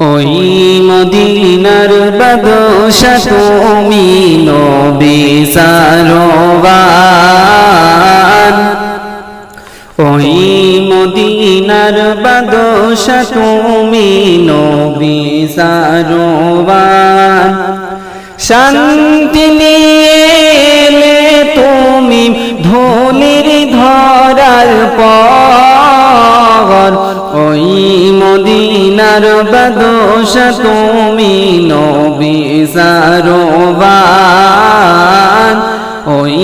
ওই মদিনার বাদশা তুমি নবী সারোবান ওই মদিনার বাদশা তুমি নবী শান্তি নিয়ে তুমি ধুলির বাদশা তুমি নবী সারোবান ওই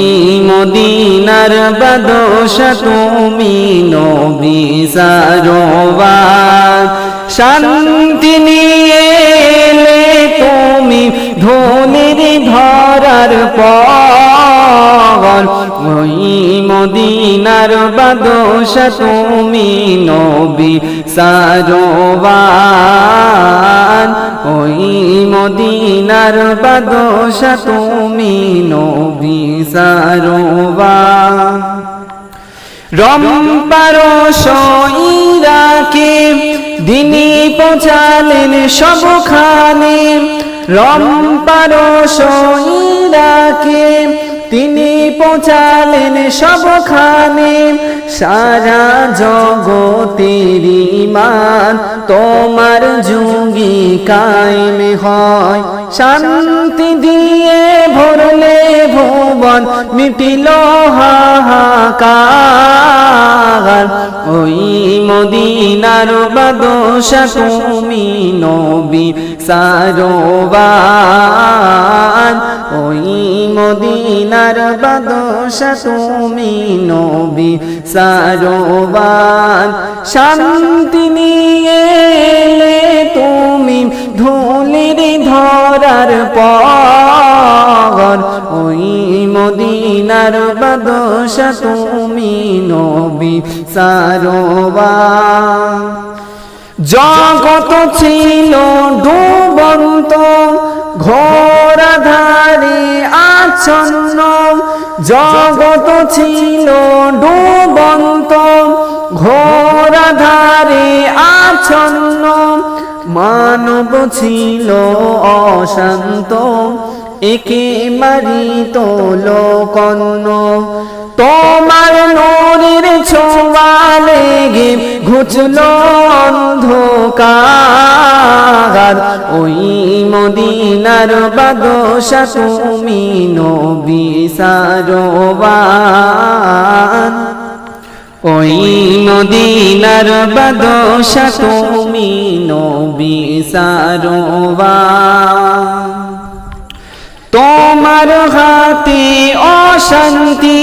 মদিনার বদোষ তুমি নবী সারোবান শান্তি নিয়ে মদিনার বাদশা তুমি নবী সারোবান ওই মদিনার বাদশা তুমি নবী সারোবান রম্পার সইরাকে দিনী পৌঁছালেন সবখানে। রম্পার সইরাকে তিনি পৌঁছালেন সবখানে। সারা জগতের মান তোমার যুগি কায়েম হয়। শান্তি দিয়ে ভরলে ভুবন, মিটিল হাহাকার। ওই মদিনার বাদশা তুমি নবী সারোবান ওই মদিনার বাদশা তুমি নবী সারোবান শান্তি নিয়ে তুমি ধুলির ধরার পর, ওই মদিনার বাদশা তুমি নবী সারোবান জগত ছিল ডুবন্ত ঘোরাধারে আচ্ছন্ন। জগত ছিল ডুবন্ত ঘোরাধারে আচ্ছন্ন। মানব ছিল অশান্ত, একে মারিত লোকন্ন তোমার নূরের লেগে ঘুচল অন্ধকার। ওই মদিনার বাদশা তুমি নবী ওই মদিনার বাদশা তুমি নবী তোমার হাতে অশান্তি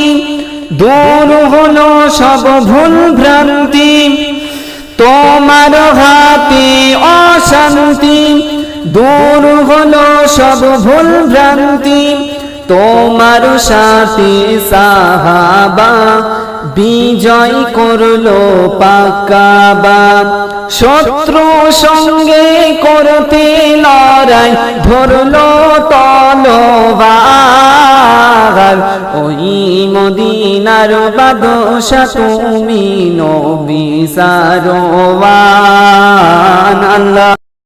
দূর হলো সব ভুল ভ্রান্তি, তোমার হাতে অশান্তি। দূর হলো সব ভুল ভ্রান্তি, তোমার সাথে সাহাবা, বিজয় করল পাকাবা। শত্রু সঙ্গে করতে লড়াই, ধরলো মদিনার বাদশা তুমি নবী সারোয়ান আল্লাহ।